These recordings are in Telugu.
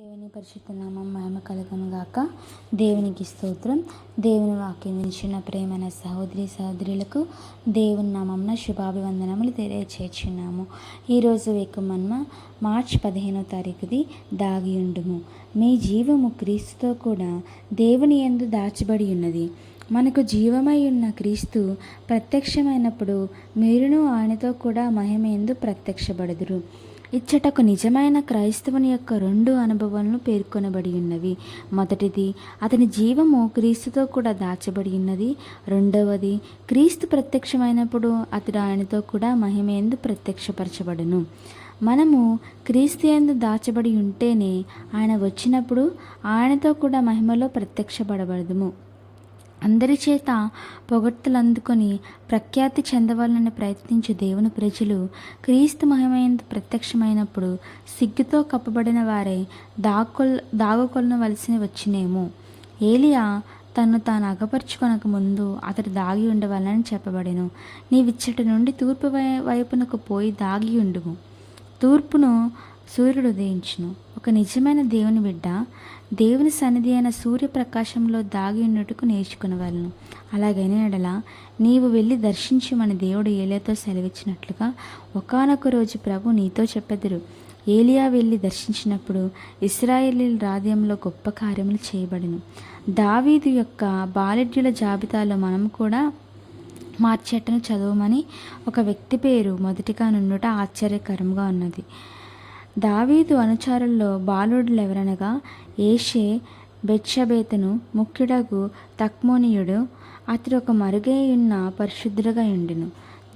దేవుని పరిశుద్ధ నామం మహిమ కలగను గాక. దేవునికి స్తోత్రం. దేవుని వాక్యం వినిచిన ప్రేమైన సహోదరి సహోదరులకు దేవుని నామంన శుభాభివందనములు తెలియచేర్చున్నాము ఈరోజు మన్మ మార్చ్ పదిహేనో తారీఖుది దాగి ఉండుము. మీ జీవము క్రీస్తుతో కూడా దేవుని ఎందు దాచబడి ఉన్నది. మనకు జీవమై ఉన్న క్రీస్తు ప్రత్యక్షమైనప్పుడు మీరును ఆయనతో కూడా మహిమ ఎందు ప్రత్యక్షపడదురు. ఇచ్చటకు నిజమైన క్రైస్తవుని యొక్క రెండు అనుభవాలను పేర్కొనబడి ఉన్నవి. మొదటిది అతని జీవము క్రీస్తుతో కూడా దాచబడి ఉన్నది. రెండవది క్రీస్తు ప్రత్యక్షమైనప్పుడు అతడు ఆయనతో కూడా మహిమేందు ప్రత్యక్షపరచబడును. మనము క్రీస్తు ఎందు దాచబడి ఉంటేనే ఆయన వచ్చినప్పుడు ఆయనతో కూడా మహిమలో ప్రత్యక్షపడబడదుము. అందరి చేత పొగడ్తలు అందుకొని ప్రఖ్యాతి చెందవాలని ప్రయత్నించే దేవుని ప్రజలు క్రీస్తు మహిమయందు ప్రత్యక్షమైనప్పుడు సిగ్గుతో కప్పబడిన వారే దాకొల్ దాగుకొనవలసి వచ్చినేమో. ఏలియా తను తాను అగపరుచుకొనక ముందు అతడు దాగి ఉండవాలని చెప్పబడెను. నీవిచ్చటి నుండి తూర్పు వైపునకు పోయి దాగి ఉండుము. తూర్పును సూర్యుడు ఉదయించును. ఒక నిజమైన దేవుని బిడ్డ దేవుని సన్నిధి అయిన సూర్యప్రకాశంలో దాగి ఉన్నట్టుకు నేర్చుకునేవాళ్ళను అలాగైన ఎడల నీవు వెళ్ళి దర్శించమని దేవుడు ఏలియాతో సెలవిచ్చినట్లుగా ఒకనొక రోజు ప్రభు నీతో చెప్పెదరు. ఏలియా వెళ్ళి దర్శించినప్పుడు ఇస్రాయేలీ రాజ్యంలో గొప్ప కార్యములు చేయబడిను. దావీదు యొక్క బాలడ్యుల జాబితాలో మనం కూడా మార్చేటను చదవమని ఒక వ్యక్తి పేరు మొదటిగా నుండుట ఆశ్చర్యకరంగా ఉన్నది. దావీదు అనుచారుల్లో బాలుడులు ఎవరనగా ఏషే బెత్షబేతను ముఖ్యుడగు తక్మోనియుడు అతడు ఒక మరుగైయున్న పరిశుద్ధుడుగా ఉండిను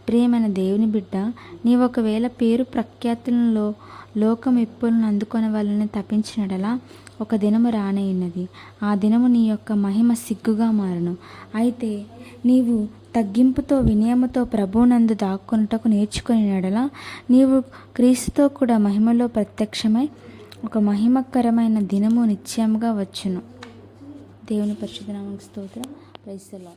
ప్రేమైన దేవుని బిడ్డ నీ ఒకవేళ పేరు ప్రఖ్యాతులలో లోకం ఎప్పులను అందుకొని వాళ్ళని తప్పించినడలా ఒక దినము రానయ్యున్నది ఆ దినము నీ యొక్క మహిమ సిగ్గుగా మారను. అయితే నీవు తగ్గింపుతో వినయముతో ప్రభువునందు దాక్కొనుటకు నేర్చుకుని నడల నీవు క్రీస్తుతో కూడా మహిమలో ప్రత్యక్షమై ఒక మహిమకరమైన దినము నిత్యముగా వచ్చును. దేవుని పరిశుద్ధనామకు స్తోత్రం. ప్రైసలా